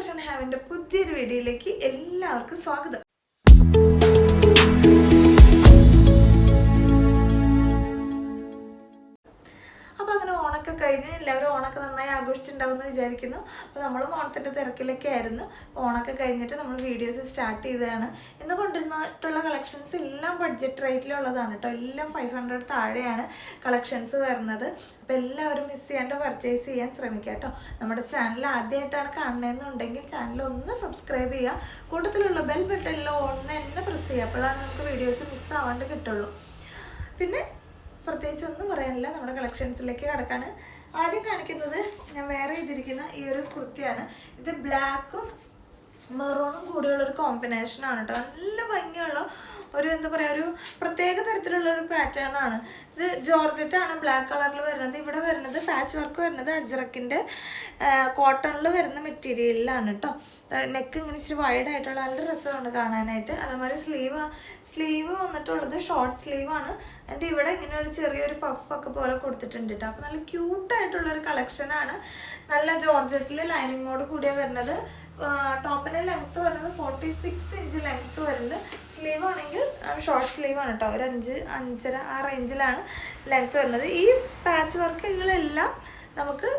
Fashion ഹാവിന്റെ പുതിയൊരു വീഡിയോയിലേക്ക് എല്ലാവർക്കും സ്വാഗതം. നന്നായി ആഘോഷിച്ചിട്ടുണ്ടാവും എന്ന് വിചാരിക്കുന്നു. അപ്പോൾ നമ്മളും ഓണത്തിന്റെ തിരക്കിലൊക്കെ ആയിരുന്നു. ഓണൊക്കെ കഴിഞ്ഞിട്ട് നമ്മൾ വീഡിയോസ് സ്റ്റാർട്ട് ചെയ്തതാണ്. ഇന്ന് കൊണ്ടുവന്നിട്ടുള്ള കളക്ഷൻസ് എല്ലാം ബഡ്ജറ്റ് റേറ്റിലുള്ളതാണ് കേട്ടോ. എല്ലാം ഫൈവ് ഹൺഡ്രഡ് താഴെയാണ് കളക്ഷൻസ് വരുന്നത്. അപ്പോൾ എല്ലാവരും മിസ് ചെയ്യാണ്ട് പർച്ചേസ് ചെയ്യാൻ ശ്രമിക്കുക കേട്ടോ. നമ്മുടെ ചാനൽ ആദ്യമായിട്ടാണ് കാണുന്നതെന്നുണ്ടെങ്കിൽ ചാനൽ ഒന്ന് സബ്സ്ക്രൈബ് ചെയ്യുക. കൂട്ടത്തിലുള്ള ബെൽ ബട്ടണിൽ ഒന്ന് തന്നെ പ്രസ് ചെയ്യുക. അപ്പോഴാണ് നമുക്ക് വീഡിയോസ് മിസ് ആവാണ്ട് കിട്ടുള്ളൂ. പിന്നെ പ്രത്യേകിച്ച് ഒന്നും പറയാനില്ല. നമ്മുടെ കളക്ഷൻസിലേക്ക് കടക്കാണ്. ആദ്യം കാണിക്കുന്നത് ഞാൻ വേറെ ചെയ്തിരിക്കുന്ന ഈ ഒരു കുർത്തിയാണ്. ഇത് ബ്ലാക്കും മെറൂണും കോമ്പിനേഷൻ ആണ് കേട്ടോ നല്ല ഭംഗിയുള്ള ഒരു എന്താ പറയുക ഒരു പ്രത്യേക തരത്തിലുള്ള ഒരു പാറ്റേൺ ആണ്. ഇത് ജോർജറ്റ് ആണ് ബ്ലാക്ക് കളറിൽ വരുന്നത്. ഇവിടെ വരുന്നത് പാച്ച് വർക്ക് വരുന്നത് അജ്രക്കിന്റെ കോട്ടണിൽ വരുന്ന മെറ്റീരിയലിലാണ് കേട്ടോ നെക്ക് ഇങ്ങനെ ഇച്ചിരി വൈഡ് ആയിട്ടുള്ള നല്ല രസമാണ് കാണാനായിട്ട്. അതേമാതിരി സ്ലീവ് സ്ലീവ് വന്നിട്ടുള്ളത് ഷോർട്ട് സ്ലീവ് ആണ്. എന്റെ ഇവിടെ ഇങ്ങനെ ഒരു ചെറിയൊരു പഫൊക്കെ പോലെ കൊടുത്തിട്ടുണ്ട് കേട്ടോ അപ്പോൾ നല്ല ക്യൂട്ടായിട്ടുള്ളൊരു കളക്ഷനാണ് നല്ല ജോർജറ്റിൽ ലൈനിങ്ങോട് കൂടിയാണ് വരുന്നത്. ടോപ്പിന്റെ ലെങ്ത്ത് വരുന്നത് ഫോർട്ടി സിക്സ് ഇഞ്ച് ലെങ്ത്ത് വരുന്നത്. സ്ലീവ് ആണെങ്കിൽ ഷോർട്ട് സ്ലീവ് ആണ് കേട്ടോ ഒരു അഞ്ച് അഞ്ചര ആ റേഞ്ചിലാണ് ലെങ്ത്ത് വരുന്നത്. ഈ പാച്ച് വർക്കുകളെല്ലാം നമുക്ക്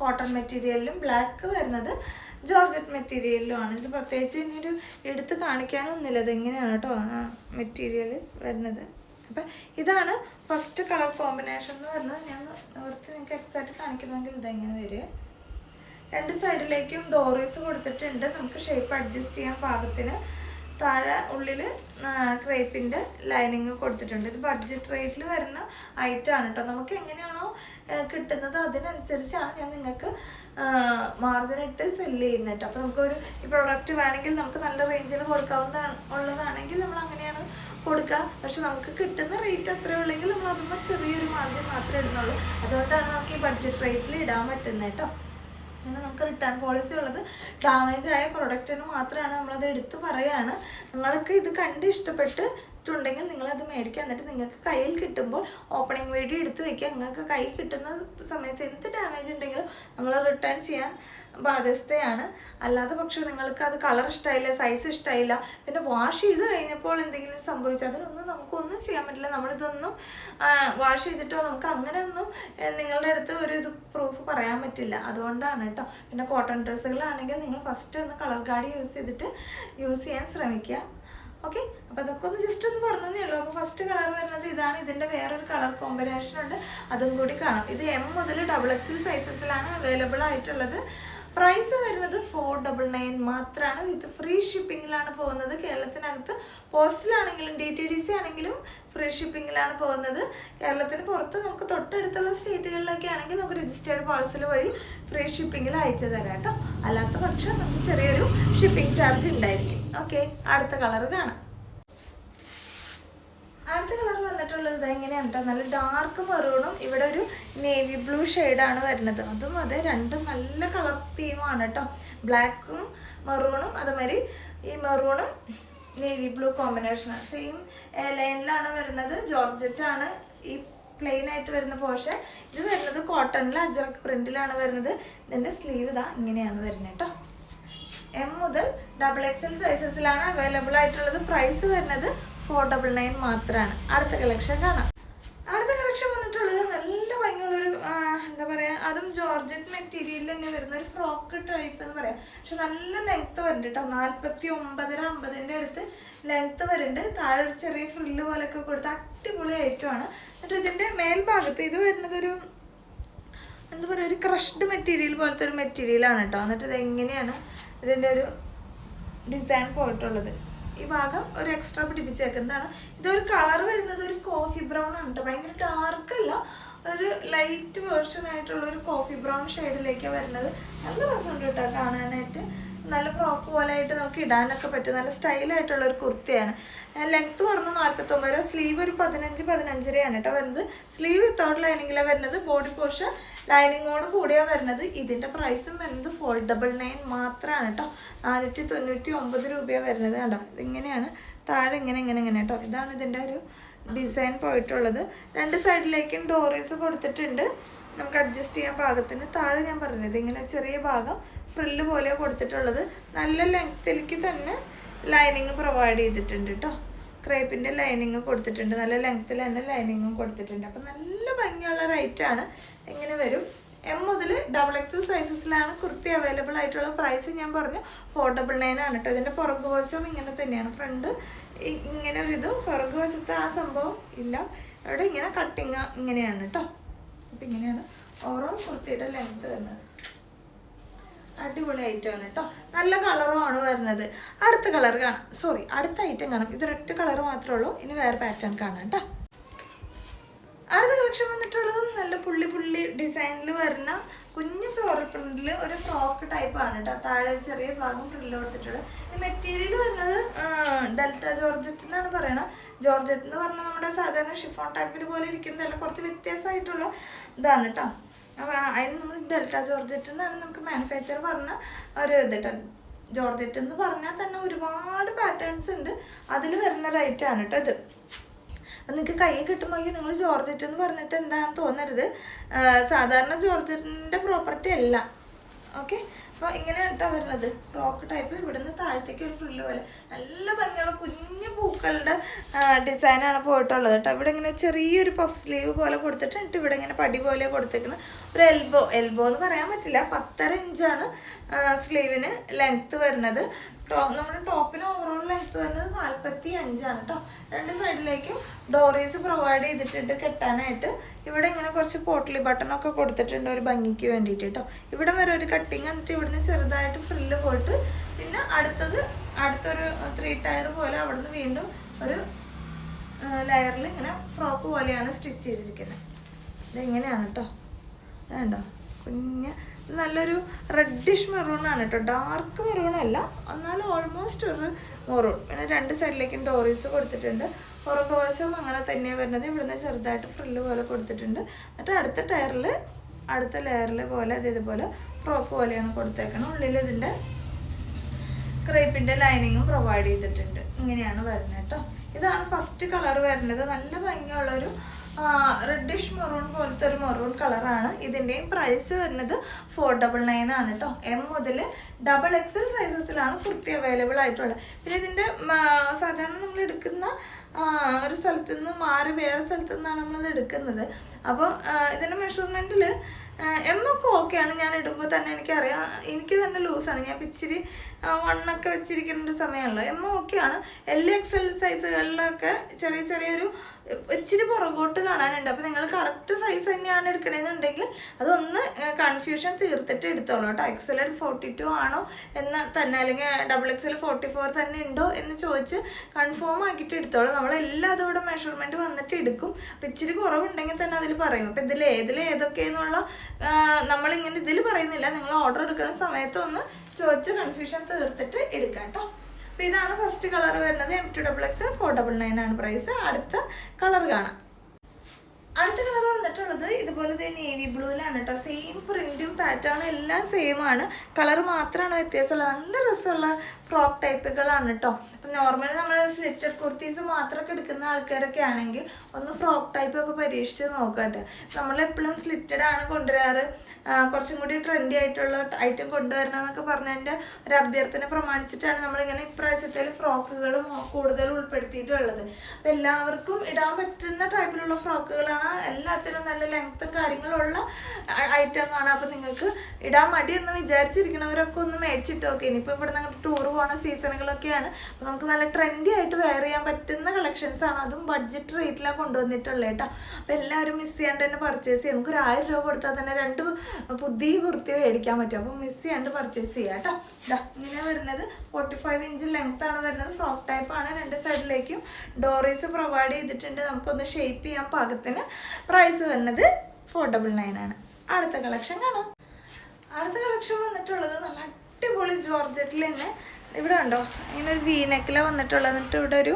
കോട്ടൺ മെറ്റീരിയലിലും ബ്ലാക്ക് വരുന്നത് ജോർജറ്റ് മെറ്റീരിയലിലും ആണ്. ഇത് പ്രത്യേകിച്ച് ഇനിയൊരു എടുത്ത് കാണിക്കാനൊന്നുമില്ല. ഇതെങ്ങനെയാണ് കേട്ടോ മെറ്റീരിയൽ വരുന്നത്. അപ്പം ഇതാണ് ഫസ്റ്റ് കളർ കോമ്പിനേഷൻ എന്ന് പറഞ്ഞത് ഞാൻ നിവർത്തി നിങ്ങൾക്ക് എക്സാക്റ്റ് കാണിക്കണമെങ്കിൽ ഇതെങ്ങനെ വരിക? രണ്ട് സൈഡിലേക്കും ഡോറീസ് കൊടുത്തിട്ടുണ്ട്. നമുക്ക് ഷേപ്പ് അഡ്ജസ്റ്റ് ചെയ്യാൻ പാകത്തിന് താഴെ ഉള്ളിൽ ക്രേപ്പിന്റെ ലൈനിങ് കൊടുത്തിട്ടുണ്ട്. ഇത് ബഡ്ജറ്റ് റേറ്റിൽ വരുന്ന ഐറ്റമാണ് കേട്ടോ നമുക്ക് എങ്ങനെയാണോ കിട്ടുന്നത് അതിനനുസരിച്ചാണ് ഞാൻ നിങ്ങൾക്ക് മാർജിൻ ഇട്ട് സെല്ല് ചെയ്യുന്നത് കേട്ടോ അപ്പോൾ നമുക്കൊരു ഈ പ്രോഡക്റ്റ് വേണമെങ്കിൽ നമുക്ക് നല്ല റേഞ്ചിൽ കൊടുക്കാവുന്നതാണ് ഉള്ളതാണെങ്കിൽ നമ്മൾ അങ്ങനെയാണ് കൊടുക്കുക പക്ഷെ നമുക്ക് കിട്ടുന്ന റേറ്റ് അത്രേ ഉള്ളെങ്കിൽ നമ്മൾ അതുമ്പോൾ ചെറിയൊരു മാർജിൻ മാത്രമേ ഇടുന്നുള്ളൂ. അതുകൊണ്ടാണ് നമുക്ക് ഈ ബഡ്ജറ്റ് റേറ്റിൽ ഇടാൻ പറ്റുന്നത് കേട്ടോ അങ്ങനെ നമുക്ക് റിട്ടേൺ പോളിസി ഉള്ളത് ഡാമേജ് ആയ പ്രൊഡക്റ്റിന് മാത്രമാണ് നമ്മളത് എടുത്ത് പറയുകയാണ് നിങ്ങൾക്ക് ഇത് കണ്ട് ഇഷ്ടപ്പെട്ടിട്ടുണ്ടെങ്കിൽ നിങ്ങളത് മേടിക്കുക. എന്നിട്ട് നിങ്ങൾക്ക് കയ്യിൽ കിട്ടുമ്പോൾ ഓപ്പണിംഗ് വീഡിയോ എടുത്ത് വെക്കുക. നിങ്ങൾക്ക് കൈ കിട്ടുന്ന സമയത്ത് എന്ത് ഡാമേജ് ഉണ്ടെങ്കിലും നമ്മൾ റിട്ടേൺ ചെയ്യാൻ ബാധ്യസ്ഥയാണ്. അല്ലാതെ പക്ഷേ നിങ്ങൾക്ക് അത് കളർ ഇഷ്ടമായില്ല സൈസ് ഇഷ്ടമായില്ല പിന്നെ വാഷ് ചെയ്ത് കഴിഞ്ഞപ്പോൾ എന്തെങ്കിലും സംഭവിച്ചു അതിനൊന്നും നമുക്കൊന്നും ചെയ്യാൻ പറ്റില്ല. നമ്മളിതൊന്നും വാഷ് ചെയ്തിട്ടോ നമുക്ക് അങ്ങനെയൊന്നും നിങ്ങളുടെ അടുത്ത് ഒരു ഇത് പ്രൂഫ് പറയാൻ പറ്റില്ല. അതുകൊണ്ടാണ് കേട്ടോ. പിന്നെ കോട്ടൺ ഡ്രസ്സുകളാണെങ്കിൽ നിങ്ങൾ ഫസ്റ്റ് ഒന്ന് കളർ ഗാർഡ് യൂസ് ചെയ്തിട്ട് യൂസ് ചെയ്യാൻ ശ്രമിക്കുക. ഓക്കെ അപ്പോൾ അതൊക്കെ ഒന്ന് ജസ്റ്റ് ഒന്ന് പറഞ്ഞതേ ഉള്ളൂ. അപ്പോൾ ഫസ്റ്റ് കളർ വരുന്നത് ഇതാണ്. ഇതിന്റെ വേറൊരു കളർ കോമ്പിനേഷൻ ഉണ്ട്. അതും കൂടി കാണാം. ഇത് എം മുതൽ ഡബിൾ എക്സിൽ സൈസസിലാണ് അവൈലബിൾ ആയിട്ടുള്ളത്. പ്രൈസ് വരുന്നത് ഫോർ ഡബിൾ നയൻ മാത്രമാണ് വിത്ത് ഫ്രീ ഷിപ്പിങ്ങിലാണ് പോകുന്നത്. കേരളത്തിനകത്ത് പോസ്റ്റിലാണെങ്കിലും ഡി ടി ഡി സി ആണെങ്കിലും ഫ്രീ ഷിപ്പിങ്ങിലാണ് പോകുന്നത്. കേരളത്തിന് പുറത്ത് നമുക്ക് തൊട്ടടുത്തുള്ള സ്റ്റേറ്റുകളിലൊക്കെ ആണെങ്കിൽ നമുക്ക് രജിസ്റ്റേർഡ് പാഴ്സൽ വഴി ഫ്രീ ഷിപ്പിങ്ങിൽ അയച്ചു തരാം കേട്ടോ. അല്ലാത്ത പക്ഷം നമുക്ക് ചെറിയൊരു ഷിപ്പിംഗ് ചാർജ് ഉണ്ടായിരിക്കും. ഓക്കെ അടുത്ത കളർ കാണാം. അടുത്ത കളർ വന്നിട്ടുള്ളത് ഇത് എങ്ങനെയാണ് കേട്ടോ നല്ല ഡാർക്ക് മെറൂണും ഇവിടെ ഒരു നേവി ബ്ലൂ ഷെയ്ഡാണ് വരുന്നത്. അതും അതെ രണ്ടും നല്ല കളർ തീമാണ് കേട്ടോ ബ്ലാക്കും മെറൂണും അതുമാതിരി ഈ മെറൂണും നേവി ബ്ലൂ കോമ്പിനേഷനാണ് സെയിം ലൈനിലാണ് വരുന്നത്. ജോർജറ്റാണ് ഈ പ്ലെയിൻ ആയിട്ട് വരുന്ന പോർഷൻ. ഇത് വരുന്നത് കോട്ടണിൽ അജറക് പ്രിന്റിലാണ് വരുന്നത്. ഇതിന്റെ സ്ലീവ് ഇതാ ഇങ്ങനെയാണ് വരുന്നത് കേട്ടോ എം മുതൽ ഡബിൾ എക്സൽ സൈസസിലാണ് അവൈലബിൾ ആയിട്ടുള്ളത്. പ്രൈസ് വരുന്നത് ഫോർ ഡബിൾ നയൻ മാത്രമാണ് അടുത്ത കളക്ഷൻ കാണാം. അടുത്ത കളക്ഷൻ വന്നിട്ടുള്ളത് നല്ല ഭംഗിയുള്ളൊരു എന്താ പറയുക അതും ജോർജറ്റ് മെറ്റീരിയലിൽ തന്നെ വരുന്ന ഒരു ഫ്രോക്ക് ടൈപ്പ് എന്ന് പറയാം. പക്ഷെ നല്ല ലെങ്ത്ത് വരുന്നുണ്ട് കേട്ടോ നാൽപ്പത്തി ഒമ്പതര അമ്പതിന്റെ അടുത്ത് ലെങ്ത്ത് വരുന്നുണ്ട്. താഴെ ഒരു ചെറിയ ഫ്രില്ല് പോലെയൊക്കെ കൊടുത്ത് അടിപൊളി ഐറ്റമാണ് എന്നിട്ട് ഇതിന്റെ മേൽഭാഗത്ത് ഇത് വരുന്നത് ഒരു എന്താ പറയുക ഒരു ക്രഷ്ഡ് മെറ്റീരിയൽ പോലത്തെ ഒരു മെറ്റീരിയലാണ് കേട്ടോ എന്നിട്ട് ഇത് എങ്ങനെയാണ് ഇതിന്റെ ഒരു ഡിസൈൻ പോയിട്ടുള്ളത് ഈ ഭാഗം ഒരു എക്സ്ട്രാ പിടിപ്പിച്ചേക്കുന്നതാണ്. ഇതൊരു കളർ വരുന്നത് ഒരു കോഫി ബ്രൗൺ ആണ് കേട്ടോ ഭയങ്കര ഡാർക്കല്ല ഒരു ലൈറ്റ് വേർഷൻ ആയിട്ടുള്ള ഒരു കോഫി ബ്രൗൺ ഷെയ്ഡിലേക്കാണ് വരുന്നത്. നല്ല രസമുണ്ട് കേട്ടോ കാണാനായിട്ട്. നല്ല ഫ്രോക്ക് പോലെ ആയിട്ട് നമുക്ക് ഇടാനൊക്കെ പറ്റും. നല്ല സ്റ്റൈലായിട്ടുള്ള ഒരു കുർത്തിയാണ്. ലെങ്ത് പറഞ്ഞു നാൽപ്പത്തൊമ്പത് സ്ലീവ് ഒരു പതിനഞ്ച് പതിനഞ്ചരയാണ് കേട്ടോ വരുന്നത്. സ്ലീവ് വിത്തൗട്ട് ലൈനിങ്ങിലാണ് വരുന്നത്. ബോഡി പോർഷൻ ലൈനിങ്ങോട് കൂടിയാണ് വരുന്നത്. ഇതിന്റെ പ്രൈസും വരുന്നത് ഫോർ ഡബിൾ നയൻ മാത്രമാണ് കേട്ടോ. നാനൂറ്റി തൊണ്ണൂറ്റി ഒമ്പത് രൂപയാണ് വരുന്നത് കേട്ടോ ഇതിങ്ങനെയാണ്. താഴെ ഇങ്ങനെ ഇങ്ങനെ ഇങ്ങനെ കേട്ടോ. ഇതാണ് ഇതിന്റെ ഒരു ഡിസൈൻ പോയിട്ടുള്ളത്. രണ്ട് സൈഡിലേക്കും ഡോറീസ് കൊടുത്തിട്ടുണ്ട്. നമുക്ക് അഡ്ജസ്റ്റ് ചെയ്യാൻ പാകത്തിന് താഴെ ഞാൻ പറഞ്ഞത് ഇങ്ങനെ ചെറിയ ഭാഗം ഫ്രില്ല് പോലെ കൊടുത്തിട്ടുള്ളത്. നല്ല ലെങ്ത്തിലേക്ക് തന്നെ ലൈനിങ് പ്രൊവൈഡ് ചെയ്തിട്ടുണ്ട് കേട്ടോ ക്രേപ്പിന്റെ ലൈനിങ് കൊടുത്തിട്ടുണ്ട്. നല്ല ലെങ്ത്തിൽ തന്നെ ലൈനിങ്ങും കൊടുത്തിട്ടുണ്ട്. അപ്പം നല്ല ഭംഗിയുള്ള റേറ്റാണ് എങ്ങനെ വരും? എം മുതൽ ഡബിൾ എക്സൽ സൈസസിലാണ് കുർത്തി അവൈലബിൾ ആയിട്ടുള്ള പ്രൈസ് ഞാൻ പറഞ്ഞു. ഫോർ ഡബിൾ നയൻ ആണ് കേട്ടോ ഇതിന്റെ പുറകു വശവും ഇങ്ങനെ തന്നെയാണ്. ഫ്രണ്ട് ഇങ്ങനെ ഒരു പുറകു വശത്ത് ആ സംഭവം ഇല്ല. അവിടെ ഇങ്ങനെ കട്ടിങ് ഇങ്ങനെയാണ് കേട്ടോ അപ്പം ഇങ്ങനെയാണ് ഓവറോൾ കുർത്തിയുടെ ലെങ്ത് തന്നെ അടിപൊളി ഐറ്റം ആണ് കേട്ടോ നല്ല കളറുമാണ് വരുന്നത്. അടുത്ത കളർ കാണാം. സോറി അടുത്ത ഐറ്റം കാണാം. ഇതൊരൊറ്റ കളർ മാത്രമേ ഉള്ളൂ. ഇനി വേറെ പാറ്റേൺ കാണാം കേട്ടോ അടുത്ത കളക്ഷൻ വന്നിട്ടുള്ളതും നല്ല പുള്ളി പുള്ളി ഡിസൈനിൽ വരുന്ന കുഞ്ഞു ഫ്ലോറൽ പ്രിന്റിൽ ഒരു ഫ്രോക്ക് ടൈപ്പ് ആണ് കേട്ടോ താഴെ ചെറിയ ഭാഗം പ്രിന്റിൽ കൊടുത്തിട്ടുള്ളത്. ഈ മെറ്റീരിയൽ വരുന്നത് ഡെൽറ്റ ജോർജറ്റ് എന്നാണ് പറയുന്നത് ജോർജറ്റ് എന്ന് പറഞ്ഞാൽ നമ്മുടെ സാധാരണ ഷിഫോൺ ടൈപ്പിൽ പോലെ ഇരിക്കുന്നതല്ല കുറച്ച് വ്യത്യാസമായിട്ടുള്ള ഇതാണ് കേട്ടോ അപ്പോൾ അതിന് നമ്മൾ ഡെൽറ്റ ജോർജറ്റ് എന്നാണ് നമുക്ക് മാനുഫാക്ചർ പറഞ്ഞ ഒരു ഇത് കേട്ടോ ജോർജറ്റ് എന്ന് പറഞ്ഞാൽ തന്നെ ഒരുപാട് പാറ്റേൺസ് ഉണ്ട്. അതിൽ വരുന്ന റേറ്റ് ആണ് കേട്ടോ ഇത്. നിങ്ങൾക്ക് കൈ കിട്ടുമ്പോൾ നിങ്ങൾ ജോർജറ്റ് എന്ന് പറഞ്ഞിട്ട് എന്താണെന്ന് തോന്നരുത്. സാധാരണ ജോർജറ്റിന്റെ പ്രോപ്പർട്ടി അല്ല. ഓക്കെ അപ്പോൾ ഇങ്ങനെയാണ് കേട്ടോ വരുന്നത്. ഫ്രോക്ക് ടൈപ്പ് ഇവിടുന്ന് താഴത്തേക്ക് ഒരു ഫുള്ള് പോലെ. നല്ല ഭംഗിയുള്ള കുഞ്ഞു പൂക്കളുടെ ഡിസൈനാണ് പോയിട്ടുള്ളത് കേട്ടോ. ഇവിടെ ഇങ്ങനെ ചെറിയൊരു പഫ് സ്ലീവ് പോലെ കൊടുത്തിട്ട് എന്നിട്ട് ഇവിടെ ഇങ്ങനെ പടി പോലെ കൊടുത്തേക്കുന്നത് ഒരു എൽബോ എൽബോ എന്ന് പറയാൻ പറ്റില്ല. പത്തര ഇഞ്ചാണ് സ്ലീവിന് ലെങ്ത്ത് വരുന്നത്. നമ്മുടെ ടോപ്പിന് ഓവറോൾ ലെങ്ത് വരുന്നത് നാൽപ്പത്തി അഞ്ചാണ് കേട്ടോ രണ്ട് സൈഡിലേക്കും ഡോറീസ് പ്രൊവൈഡ് ചെയ്തിട്ടുണ്ട് കെട്ടാനായിട്ട്. ഇവിടെ ഇങ്ങനെ കുറച്ച് പോട്ട്ലി ബട്ടണൊക്കെ കൊടുത്തിട്ടുണ്ട് ഒരു ഭംഗിക്ക് വേണ്ടിയിട്ട് കേട്ടോ ഇവിടെ വരെ ഒരു കട്ടിങ് എന്നിട്ട് ഇവിടുന്ന് ചെറുതായിട്ട് ഫ്രില്ല് പോയിട്ട് പിന്നെ അടുത്തത് അടുത്തൊരു ത്രീ ടയർ പോലെ അവിടുന്ന് വീണ്ടും ഒരു ലെയറിൽ ഇങ്ങനെ ഫ്രോക്ക് പോലെയാണ് സ്റ്റിച്ച് ചെയ്തിരിക്കുന്നത്. ഇതെങ്ങനെയാണ് കേട്ടോ വേണ്ടോ കുഞ്ഞ്. നല്ലൊരു റെഡിഷ് ആണ് കേട്ടോ ഡാർക്ക് മെറൂൺ അല്ല. എന്നാലും ഓൾമോസ്റ്റ് ഒരു മെറൂൺ പിന്നെ രണ്ട് സൈഡിലേക്കും ഡോറീസ് കൊടുത്തിട്ടുണ്ട്. പുറകു വശവും അങ്ങനെ തന്നെയാണ് വരുന്നത്. ഇവിടുന്ന് ചെറുതായിട്ട് ഫ്രില്ല് പോലെ കൊടുത്തിട്ടുണ്ട്. എന്നിട്ട് അടുത്ത ടയറിൽ അടുത്ത ലെയറിൽ പോലെ അത് ഇതുപോലെ ഫ്രോക്ക് പോലെയാണ് കൊടുത്തേക്കണം. ഉള്ളിൽ ഇതിന്റെ ക്രേപ്പിന്റെ ലൈനിങ്ങും പ്രൊവൈഡ് ചെയ്തിട്ടുണ്ട്. ഇങ്ങനെയാണ് വരുന്നത് കേട്ടോ ഇതാണ് ഫസ്റ്റ് കളർ വരുന്നത്. നല്ല ഭംഗിയുള്ള ഒരു റെഡിഷ് മെറൂൺ പോലത്തെ ഒരു മെറൂൺ കളറാണ് ഇതിന്റെയും പ്രൈസ് വരുന്നത് ഫോർ ഡബിൾ നയൻ ആണ് കേട്ടോ എം മുതൽ ഡബിൾ എക്സൽ സൈസസിലാണ് കുർത്തി അവൈലബിൾ ആയിട്ടുള്ളത്. പിന്നെ ഇതിന്റെ സാധാരണ നമ്മൾ എടുക്കുന്ന ഒരു സ്ഥലത്ത് നിന്ന് മാറി വേറെ സ്ഥലത്തു നിന്നാണ് നമ്മളത് എടുക്കുന്നത്. അപ്പോൾ ഇതിന്റെ മെഷർമെന്റിൽ എം ഒക്കെ ഓക്കെയാണ് ഞാൻ ഇടുമ്പോൾ തന്നെ എനിക്കറിയാം. എനിക്ക് തന്നെ ലൂസാണ് ഞാൻ ഇച്ചിരി വണ്ണൊക്കെ വെച്ചിരിക്കേണ്ട ഒരു സമയമാണല്ലോ എം ഓക്കെയാണ് എല്ലാ എക്സ് എൽ സൈസുകളിലൊക്കെ ചെറിയ ചെറിയൊരു ഇച്ചിരി പുറകോട്ട് കാണാനുണ്ട്. അപ്പോൾ നിങ്ങൾ കറക്റ്റ് സൈസ് തന്നെയാണ് എടുക്കണമെന്നുണ്ടെങ്കിൽ അതൊന്ന് കൺഫ്യൂഷൻ തീർത്തിട്ട് എടുത്തോളൂ കേട്ടോ. എക്സൽ ഫോർട്ടി ടു ആണോ എന്ന് തന്നെ അല്ലെങ്കിൽ ഡബിൾ എക്സൽ ഫോർട്ടി ഫോർ തന്നെ ഉണ്ടോ എന്ന് ചോദിച്ച് കൺഫേം ആക്കിയിട്ട് എടുത്തോളൂ. നമ്മളെല്ലാം അതോടെ മെഷർമെന്റ് വന്നിട്ട് എടുക്കും. അപ്പം ഇച്ചിരി കുറവുണ്ടെങ്കിൽ തന്നെ അതിൽ പറയും. അപ്പം ഇതിൽ ഏതിൽ ഏതൊക്കെയെന്നുള്ള നമ്മളിങ്ങനെ ഇതിൽ പറയുന്നില്ല. നിങ്ങൾ ഓർഡർ എടുക്കുന്ന സമയത്ത് ഒന്ന് ചോദിച്ച് കൺഫ്യൂഷൻ തീർത്തിട്ട് എടുക്കാം കേട്ടോ അപ്പോൾ ഇതാണ് ഫസ്റ്റ് കളർ വരുന്നത്. M to double X four double nine ആണ് പ്രൈസ് അടുത്ത കളർ കാണാം. അടുത്ത കളർ വന്നിട്ടുള്ളത് ഇതുപോലെ തന്നെ നേവി ബ്ലൂവിലാണ് കേട്ടോ സെയിം പ്രിന്റും പാറ്റേണും എല്ലാം സെയിമാണ് കളർ മാത്രമാണ് വ്യത്യാസമുള്ളത്. നല്ല രസമുള്ള ഫ്രോക്ക് ടൈപ്പുകളാണ് കേട്ടോ അപ്പം നോർമലി നമ്മൾ സ്ലിറ്റർ കുർത്തീസ് മാത്രമൊക്കെ എടുക്കുന്ന ആൾക്കാരൊക്കെ ആണെങ്കിൽ ഒന്ന് ഫ്രോക്ക് ടൈപ്പ് ഒക്കെ പരീക്ഷിച്ച് നോക്കട്ടെ നമ്മളെപ്പോഴും സ്ലിറ്റഡ് ആണ് കൊണ്ടുവരാറ്. കുറച്ചും കൂടി ട്രെൻഡി ആയിട്ടുള്ള ഐറ്റം കൊണ്ടുവരണം എന്നൊക്കെ പറഞ്ഞതിന്റെ ഒരു അഭ്യർത്ഥന പ്രമാണിച്ചിട്ടാണ് നമ്മളിങ്ങനെ ഇപ്രാവശ്യത്തിൽ ഫ്രോക്കുകളും കൂടുതൽ ഉൾപ്പെടുത്തിയിട്ടുള്ളത്. അപ്പം എല്ലാവർക്കും ഇടാൻ പറ്റുന്ന ടൈപ്പിലുള്ള ഫ്രോക്കുകളാണ്. എല്ലാത്തിനും നല്ല ലെങ്ത്തും കാര്യങ്ങളുള്ള ഐറ്റം ആണ്. അപ്പം നിങ്ങൾക്ക് ഇടാൻ മടി എന്ന് വിചാരിച്ചിരിക്കുന്നവരൊക്കെ ഒന്ന് മേടിച്ചിട്ട് നോക്കി. ഇനിയിപ്പോൾ ഇവിടെ നിങ്ങൾ ടൂർ പോണ സീസണുകളൊക്കെയാണ്. അപ്പോൾ നമുക്ക് നല്ല ട്രെൻഡി ആയിട്ട് വെയർ ചെയ്യാൻ പറ്റുന്ന കളക്ഷൻസ് ആണ്. അതും ബഡ്ജറ്റ് റേറ്റിലാണ് കൊണ്ടുവന്നിട്ടുള്ളത് കേട്ടോ അപ്പോൾ എല്ലാവരും മിസ് ചെയ്യാണ്ട് തന്നെ പർച്ചേസ് ചെയ്യാം. നമുക്കൊരു ആയിരം രൂപ കൊടുത്താൽ തന്നെ രണ്ട് പുതിയ കുർത്തി മേടിക്കാൻ പറ്റും. അപ്പോൾ മിസ് ചെയ്യാണ്ട് പർച്ചേസ് ചെയ്യാം കേട്ടോ ഇങ്ങനെ വരുന്നത്. ഫോർട്ടി ഫൈവ് ഇഞ്ച് ലെങ്ത് ആണ് വരുന്നത്. ഫ്രോക്ക് ടൈപ്പ് ആണ് രണ്ട് സൈഡിലേക്കും ഡോറീസ് പ്രൊവൈഡ് ചെയ്തിട്ടുണ്ട്. നമുക്കൊന്ന് ഷേപ്പ് ചെയ്യാൻ പാകത്തിന് പ്രൈസ് വരുന്നത് ഫോർ ഡബിൾ നയൻ ആണ്. അടുത്ത കളക്ഷൻ കാണാം. അടുത്ത കളക്ഷൻ വന്നിട്ടുള്ളത് നല്ല അടിപൊളി ജോർജറ്റിൽ തന്നെ ഇവിടെ ഉണ്ടോ ഇങ്ങനെ ഒരു വീനെക്കിലാണ് വന്നിട്ടുള്ളത്. എന്നിട്ട് ഇവിടെ ഒരു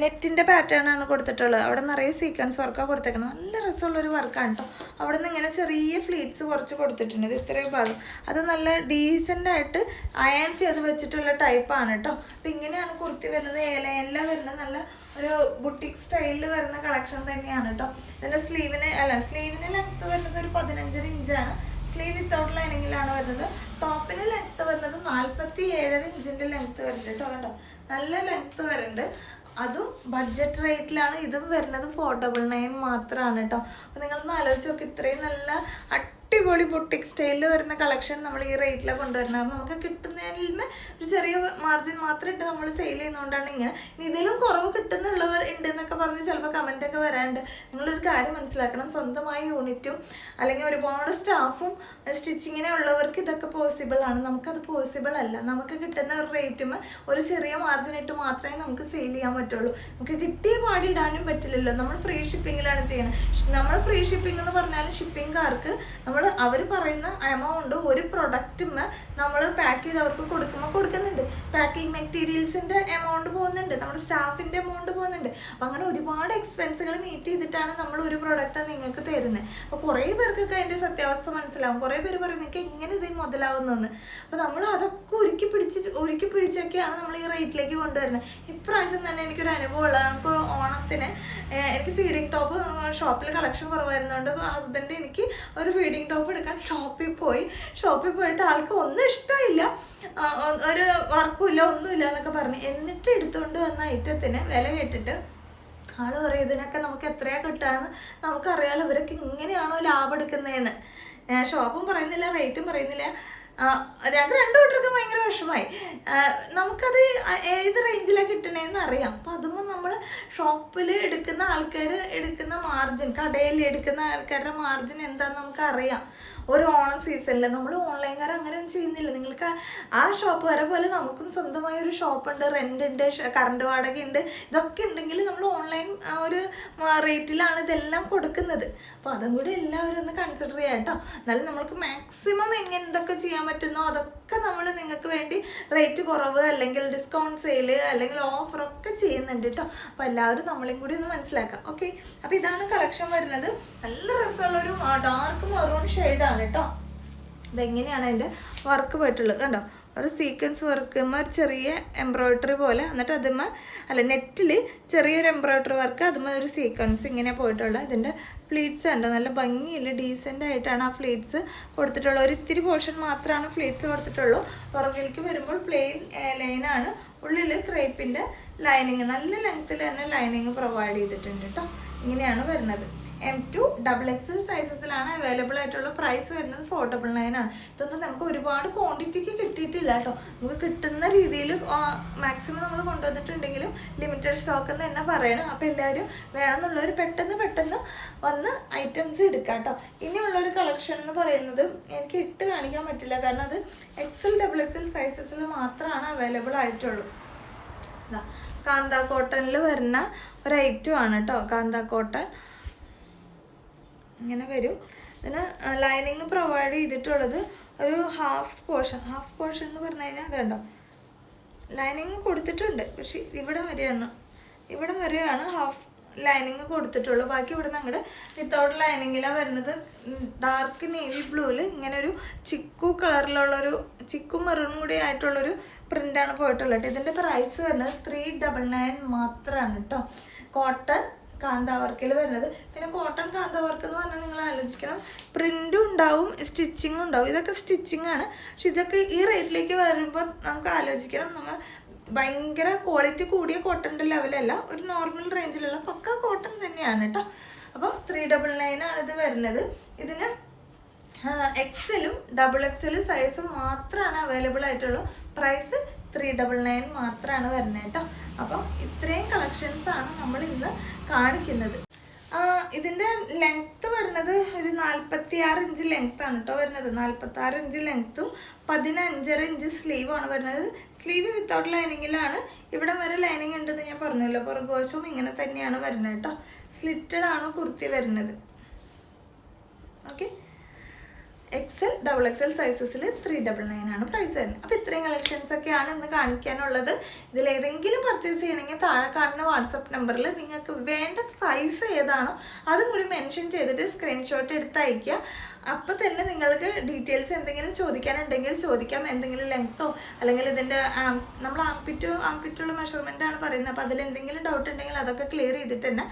നെറ്റിന്റെ പാറ്റേൺ ആണ് കൊടുത്തിട്ടുള്ളത്. അവിടെ നിറയെ സീക്വൻസ് വർക്കാണ് കൊടുത്തേക്കുന്നത് നല്ല രസമുള്ളൊരു വർക്കാണ് കേട്ടോ അവിടെ നിന്ന് ഇങ്ങനെ ചെറിയ ഫ്ലീറ്റ്സ് കുറച്ച് കൊടുത്തിട്ടുണ്ട്. ഇത് ഇത്രയും ഭാഗം. അത് നല്ല ഡീസന്റ് ആയിട്ട് അയൺ ചെയ്ത് വെച്ചിട്ടുള്ള ടൈപ്പാണ് കേട്ടോ അപ്പം ഇങ്ങനെയാണ് കുർത്തി വരുന്നത്. ഏലയെല്ലാം വരുന്നത്. നല്ല ഒരു ബുട്ടിക് സ്റ്റൈലിൽ വരുന്ന കളക്ഷൻ തന്നെയാണ് കേട്ടോ ഇതിന്റെ സ്ലീവിന് അല്ല സ്ലീവിന് ലെങ്ത് വരുന്നത് ഒരു പതിനഞ്ചര ഇഞ്ചാണ് സ്ലീവ് വിത്തൗട്ട് ലൈനിങ്ങിലാണ് വരുന്നത്. ടോപ്പിന് ലെങ്ത്ത് വരുന്നത് നാൽപ്പത്തി ഏഴര ഇഞ്ചിന്റെ ലെങ്ത്ത് വരുന്നുണ്ട് കേട്ടോ കണ്ടോ? നല്ല ലെങ്ത്ത് വരുന്നുണ്ട്. അതും ബഡ്ജറ്റ് റേറ്റിലാണ് ഇതും വരുന്നത് ഫോർ ഡബിൾ നയൻ മാത്രമാണ് കേട്ടോ. അപ്പോൾ നിങ്ങളൊന്ന് ആലോചിച്ച് നോക്ക്. ഇത്രയും നല്ല അടിപൊളി ബുട്ടിക് സ്റ്റൈലിൽ വരുന്ന കളക്ഷൻ നമ്മൾ ഈ റേറ്റിൽ കൊണ്ടുവരുന്നത്. അപ്പോൾ നമുക്ക് കിട്ടുന്നതിൽ നിന്ന് ഒരു ചെറിയ മാർജിൻ മാത്രം ഇട്ട് നമ്മൾ സെയിൽ ചെയ്യുന്നതുകൊണ്ടാണ് ഇങ്ങനെ. ഇതിലും കുറവ് കിട്ടുന്നുള്ളവർ ഉണ്ട് എന്നൊക്കെ പറഞ്ഞ് ചിലപ്പോൾ കമന്റൊക്കെ വരാണ്ട്. നിങ്ങളൊരു കാര്യം മനസ്സിലാക്കണം. സ്വന്തമായ യൂണിറ്റും അല്ലെങ്കിൽ ഒരുപാട് സ്റ്റാഫും സ്റ്റിച്ചിങ്ങിനെ ഉള്ളവർക്ക് ഇതൊക്കെ പോസിബിൾ ആണ്. നമുക്കത് പോസിബിൾ അല്ല. നമുക്ക് കിട്ടുന്ന ഒരു റേറ്റും ഒരു ചെറിയ മാർജിൻ ഇട്ട് മാത്രമേ നമുക്ക് സെയിൽ ചെയ്യാൻ പറ്റുള്ളൂ. നമുക്ക് കിട്ടിയ പാടി ഇടാനും പറ്റില്ലല്ലോ. നമ്മൾ ഫ്രീ ഷിപ്പിങ്ങിലാണ് ചെയ്യുന്നത് നമ്മൾ ഫ്രീ ഷിപ്പിംഗ് എന്ന് പറഞ്ഞാലും ഷിപ്പിംഗുകാർക്ക് നമ്മൾ അവർ പറയുന്ന എമൗണ്ട് ഒരു പ്രൊഡക്റ്റും നമ്മൾ പാക്ക് ചെയ്ത് അവർക്ക് കൊടുക്കുമ്പോൾ കൊടുക്കുന്നുണ്ട്. പാക്കിംഗ് മെറ്റീരിയൽസിന്റെ എമൗണ്ട് പോകുന്നുണ്ട്. നമ്മുടെ സ്റ്റാഫിന്റെ എമൗണ്ട് പോകുന്നുണ്ട്. അപ്പം അങ്ങനെ ഒരുപാട് എക്സ്പെൻസുകൾ മീറ്റ് ചെയ്തിട്ടാണ് നമ്മൾ ഒരു പ്രൊഡക്റ്റ് നിങ്ങൾക്ക് തരുന്നത് അപ്പോൾ കുറേ പേർക്കൊക്കെ അതിന്റെ സത്യാവസ്ഥ മനസ്സിലാവും. കുറേ പേര് പറയും നിങ്ങൾക്ക് എങ്ങനെ ഇത് മുതലാവുന്നതെന്ന് അപ്പോൾ നമ്മൾ അതൊക്കെ ഒരുക്കി പിടിച്ച് ഒരുക്കി പിടിച്ചൊക്കെയാണ് നമ്മൾ ഈ റേറ്റിലേക്ക് കൊണ്ടുവരുന്നത് ഇപ്രാവശ്യം തന്നെ എനിക്കൊരു അനുഭവമുള്ളത് നമുക്ക് ഓണത്തിന് എനിക്ക് ഫീഡിങ് ടോപ്പ് ഷോപ്പിൽ കളക്ഷൻ കുറവായിരുന്നുകൊണ്ട് ഹസ്ബൻഡ് എനിക്ക് ഒരു ഫീഡിങ് ടോപ്പ് എടുക്കാൻ ഷോപ്പിൽ പോയി. ഷോപ്പിൽ പോയിട്ട് ആൾക്ക് ഒന്നും ഇഷ്ടമില്ല. ഒരു വർക്കും ഇല്ല ഒന്നുമില്ല എന്നൊക്കെ പറഞ്ഞു. എന്നിട്ട് എടുത്തുകൊണ്ട് വന്ന ഐറ്റത്തിന് വില കേട്ടിട്ട് ആൾ പറയും ഇതിനൊക്കെ നമുക്ക് എത്രയാ കിട്ടാന്ന്? നമുക്കറിയാലോ ഇവരൊക്കെ ഇങ്ങനെയാണോ ലാഭം എടുക്കുന്നതെന്ന് ഷോപ്പും പറയുന്നില്ല റേറ്റും പറയുന്നില്ല. ഞങ്ങൾക്ക് രണ്ടു കൂട്ടർക്കും ഭയങ്കര വിഷമായി. നമുക്കത് ഏത് റേഞ്ചിലാണ് കിട്ടണേന്ന് അറിയാം. അപ്പം നമ്മൾ ഷോപ്പിൽ എടുക്കുന്ന ആൾക്കാർ എടുക്കുന്ന മാർജിൻ കടയിൽ എടുക്കുന്ന ആൾക്കാരുടെ മാർജിൻ എന്താണെന്ന് നമുക്കറിയാം. ഒരു ഓണം സീസണിൽ നമ്മൾ ഓൺലൈൻകാർ അങ്ങനെയൊന്നും ചെയ്യുന്നില്ല. നിങ്ങൾക്ക് ആ- ഷോപ്പ് വരെ പോലെ നമുക്കും സ്വന്തമായ ഒരു ഷോപ്പ് ഉണ്ട് റെന്റ് ഉണ്ട് കറണ്ട് വാടക ഉണ്ട്. ഇതൊക്കെ ഉണ്ടെങ്കിൽ നമ്മൾ ഓൺലൈൻ ഒരു റേറ്റിലാണ് ഇതെല്ലാം കൊടുക്കുന്നത്. അപ്പോൾ അതും കൂടി എല്ലാവരും ഒന്ന് കൺസിഡർ ചെയ്യാം കേട്ടോ. എന്നാലും നമ്മൾക്ക് മാക്സിമം എങ്ങനെ എന്തൊക്കെ ചെയ്യാൻ പറ്റുന്നോ അതൊക്കെ നമ്മൾ നിങ്ങൾക്ക് വേണ്ടി റേറ്റ് കുറവ് അല്ലെങ്കിൽ ഡിസ്കൗണ്ട് സെയിൽ അല്ലെങ്കിൽ ഓഫറൊക്കെ ചെയ്യുന്നുണ്ട് കേട്ടോ അപ്പോൾ എല്ലാവരും നമ്മളെയും കൂടി ഒന്ന് മനസ്സിലാക്കാം. ഓക്കെ അപ്പോൾ ഇതാണ് കളക്ഷൻ വരുന്നത്. നല്ല രസമുള്ളൊരു ഡാർക്ക് മെറൂൺ ഷെയ്ഡാണ് കേട്ടോ ഇതെങ്ങനെയാണ് അതിന്റെ വർക്ക് പോയിട്ടുള്ളത്? കണ്ടോ? ഒരു സീക്വൻസ് വർക്ക് ഒരു ചെറിയ എംബ്രോയ്ഡറി പോലെ. എന്നിട്ട് അതുമ്മ അല്ല നെറ്റിൽ ചെറിയൊരു എംബ്രോയ്ഡറി വർക്ക് അതുമ്മ ഒരു സീക്വൻസ് ഇങ്ങനെ പോയിട്ടുള്ള ഇതിന്റെ ഫ്ലീറ്റ്സ് ഉണ്ട് നല്ല ഭംഗിയിൽ ഡീസന്റ് ആയിട്ടാണ് ആ ഫ്ലീറ്റ്സ് കൊടുത്തിട്ടുള്ളത്. ഒരു ഇത്തിരി പോർഷൻ മാത്രമാണ് ഫ്ലീറ്റ്സ് കൊടുത്തിട്ടുള്ളൂ. പുറകിലേക്ക് വരുമ്പോൾ പ്ലെയിൻ ലൈനാണ് ഉള്ളിൽ ക്രേപ്പിന്റെ ലൈനിങ് നല്ല ലെങ്ത്തിൽ തന്നെ ലൈനിങ് പ്രൊവൈഡ് ചെയ്തിട്ടുണ്ട് കേട്ടോ ഇങ്ങനെയാണ് വരുന്നത്. എം ടു ഡബിൾ എക്സൽ സൈസസിലാണ് അവൈലബിൾ ആയിട്ടുള്ള പ്രൈസ് വരുന്നത് ഫോർ ഡബിൾ നയൻ ആണ്. ഇതൊന്നും നമുക്ക് ഒരുപാട് ക്വാണ്ടിറ്റിക്ക് കിട്ടിയിട്ടില്ല കേട്ടോ. നമുക്ക് കിട്ടുന്ന രീതിയിൽ മാക്സിമം നമ്മൾ കൊണ്ടുവന്നിട്ടുണ്ടെങ്കിലും ലിമിറ്റഡ് സ്റ്റോക്ക് എന്ന് തന്നെ പറയണം. അപ്പോൾ എല്ലാവരും വേണമെന്നുള്ളവർ പെട്ടെന്ന് പെട്ടെന്ന് വന്ന് ഐറ്റംസ് എടുക്കാം കേട്ടോ. ഇനിയുള്ളൊരു കളക്ഷൻ എന്ന് പറയുന്നത് എനിക്ക് ഇട്ട് കാണിക്കാൻ പറ്റില്ല. കാരണം അത് എക്സൽ ഡബിൾ എക്സൽ സൈസസിൽ മാത്രമാണ് അവൈലബിൾ ആയിട്ടുള്ളൂ. കാന്ത കോട്ടണിൽ വരുന്ന ഒരു ഐറ്റം ആണ് കേട്ടോ. കാന്ത കോട്ടൺ ഇങ്ങനെ വരും. ഇതിന് ലൈനിങ് പ്രൊവൈഡ് ചെയ്തിട്ടുള്ളത് ഒരു ഹാഫ് പോർഷൻ ഹാഫ് പോർഷൻ എന്ന് പറഞ്ഞു കഴിഞ്ഞാൽ അതുണ്ടോ? ലൈനിങ് കൊടുത്തിട്ടുണ്ട്. പക്ഷേ ഇവിടം വരെയാണ്. ഇവിടം വരെയാണ് ഹാഫ് ലൈനിങ് കൊടുത്തിട്ടുള്ളൂ. ബാക്കി ഇവിടെ നിന്ന് അങ്ങോട്ട് വിത്തൗട്ട് ലൈനിങ്ങിലാണ് വരുന്നത്. ഡാർക്ക് നേവി ബ്ലൂവിൽ ഇങ്ങനെ ഒരു ചിക്കു കളറിലുള്ളൊരു ചിക്കു മെറൂൺ കൂടി ആയിട്ടുള്ളൊരു പ്രിന്റാണ് പോയിട്ടുള്ളത്. ഇതിന്റെ പ്രൈസ് വരുന്നത് ത്രീ ഡബിൾ നയൻ മാത്രമാണ് കേട്ടോ കോട്ടൺ കാന്താവർക്കിൽ വരുന്നത്. പിന്നെ കോട്ടൺ കാന്ത വർക്ക് എന്ന് പറഞ്ഞാൽ നിങ്ങൾ ആലോചിക്കണം. പ്രിന്റും ഉണ്ടാവും സ്റ്റിച്ചിങ്ങും ഉണ്ടാവും. ഇതൊക്കെ സ്റ്റിച്ചിങ് ആണ്. പക്ഷെ ഇതൊക്കെ ഈ റേറ്റിലേക്ക് വരുമ്പോൾ നമുക്ക് ആലോചിക്കണം. നമ്മൾ ഭയങ്കര ക്വാളിറ്റി കൂടിയ കോട്ടന്റെ ലെവലല്ല ഒരു നോർമൽ റേഞ്ചിലുള്ള പക്ക കോട്ടൺ തന്നെയാണ് കേട്ടോ. അപ്പോൾ ത്രീ ഡബിൾ നയൻ ആണ് ഇത് വരുന്നത്. ഇതിന് എക്സലും ഡബിൾ എക്സലും സൈസ് മാത്രമാണ് അവൈലബിൾ ആയിട്ടുള്ളൂ. പ്രൈസ് ത്രീ ഡബിൾ നയൻ മാത്രമാണ് വരുന്നത് കേട്ടോ. അപ്പം ഇത്രയും കളക്ഷൻസ് ആണ് നമ്മൾ ഇന്ന് കാണിക്കുന്നത്. ഇതിന്റെ ലെങ്ത്ത് വരുന്നത് ഒരു നാൽപ്പത്തി ആറ് ഇഞ്ച് ആണ് കേട്ടോ വരുന്നത്. നാൽപ്പത്തി ആറ് ഇഞ്ച് ലെങ്ത്തും പതിനഞ്ചര ഇഞ്ച് സ്ലീവാണ് വരുന്നത്. സ്ലീവ് വിത്തൗട്ട് ലൈനിങ്ങിലാണ് ഇവിടെ വരെ ലൈനിങ് ഉണ്ടെന്ന് ഞാൻ പറഞ്ഞല്ലോ. പുറകോശവും ഇങ്ങനെ തന്നെയാണ് വരുന്നത് കേട്ടോ. സ്ലിറ്റഡ് ആണ് കുർത്തി വരുന്നത്. ഓക്കെ എക്സൽ ഡബിൾ എക്സൽ സൈസസിൽ ത്രീ ഡബിൾ നയൻ ആണ് പ്രൈസ് വരുന്നത്. അപ്പോൾ ഇത്രയും കളക്ഷൻസ് ഒക്കെയാണ് ഇന്ന് കാണിക്കാനുള്ളത്. ഇതിൽ ഏതെങ്കിലും പർച്ചേസ് ചെയ്യണമെങ്കിൽ താഴെ കാണുന്ന വാട്സപ്പ് നമ്പറിൽ നിങ്ങൾക്ക് വേണ്ട സൈസ് ഏതാണോ അതും കൂടി മെൻഷൻ ചെയ്തിട്ട് സ്ക്രീൻഷോട്ട് എടുത്ത് അയയ്ക്കുക അപ്പം തന്നെ നിങ്ങൾക്ക് ഡീറ്റെയിൽസ് എന്തെങ്കിലും ചോദിക്കാനുണ്ടെങ്കിൽ ചോദിക്കാം. എന്തെങ്കിലും ലെങ്ത്തോ അല്ലെങ്കിൽ ഇതിന്റെ നമ്മൾ ആംപിറ്റു ആംപിറ്റുള്ള ആണ് പറയുന്നത്. അപ്പോൾ അതിൽ എന്തെങ്കിലും ഡൗട്ട് ഉണ്ടെങ്കിൽ അതൊക്കെ ക്ലിയർ ചെയ്തിട്ട് തന്നെ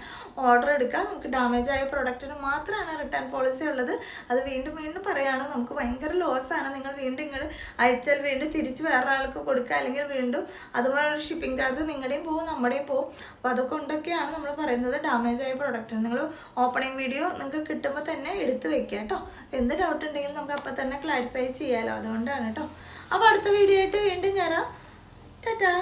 ഓർഡർ എടുക്കാം. നമുക്ക് ഡാമേജ് ആയ പ്രൊഡക്റ്റിന് മാത്രമാണ് റിട്ടേൺ പോളിസി ഉള്ളത്. അത് വീണ്ടും വീണ്ടും പറയുകയാണ് നമുക്ക് ഭയങ്കര ആണ്. നിങ്ങൾ വീണ്ടും ഇങ്ങോട്ട് അയച്ചാൽ വീണ്ടും തിരിച്ച് വേറെ ആൾക്ക് കൊടുക്കുക. അല്ലെങ്കിൽ വീണ്ടും അതുപോലെ ഷിപ്പിംഗ് ചാർജ് നിങ്ങളുടെയും പോവും നമ്മുടെയും പോവും. അപ്പോൾ അതുകൊണ്ടൊക്കെയാണ് നമ്മൾ പറയുന്നത് ഡാമേജ് ആയ പ്രൊഡക്റ്റ് നിങ്ങൾ ഓപ്പണിംഗ് വീഡിയോ നിങ്ങൾക്ക് കിട്ടുമ്പോൾ തന്നെ എടുത്ത് വെക്കുക കേട്ടോ. എന്ത് ഡൗട്ട് ഉണ്ടെങ്കിലും നമുക്ക് അപ്പം തന്നെ ക്ലാരിഫൈ ചെയ്യാമല്ലോ അതുകൊണ്ടാണ് കേട്ടോ അപ്പോൾ അടുത്ത വീഡിയോ ആയിട്ട് വീണ്ടും കയറാം ടാറ്റാ.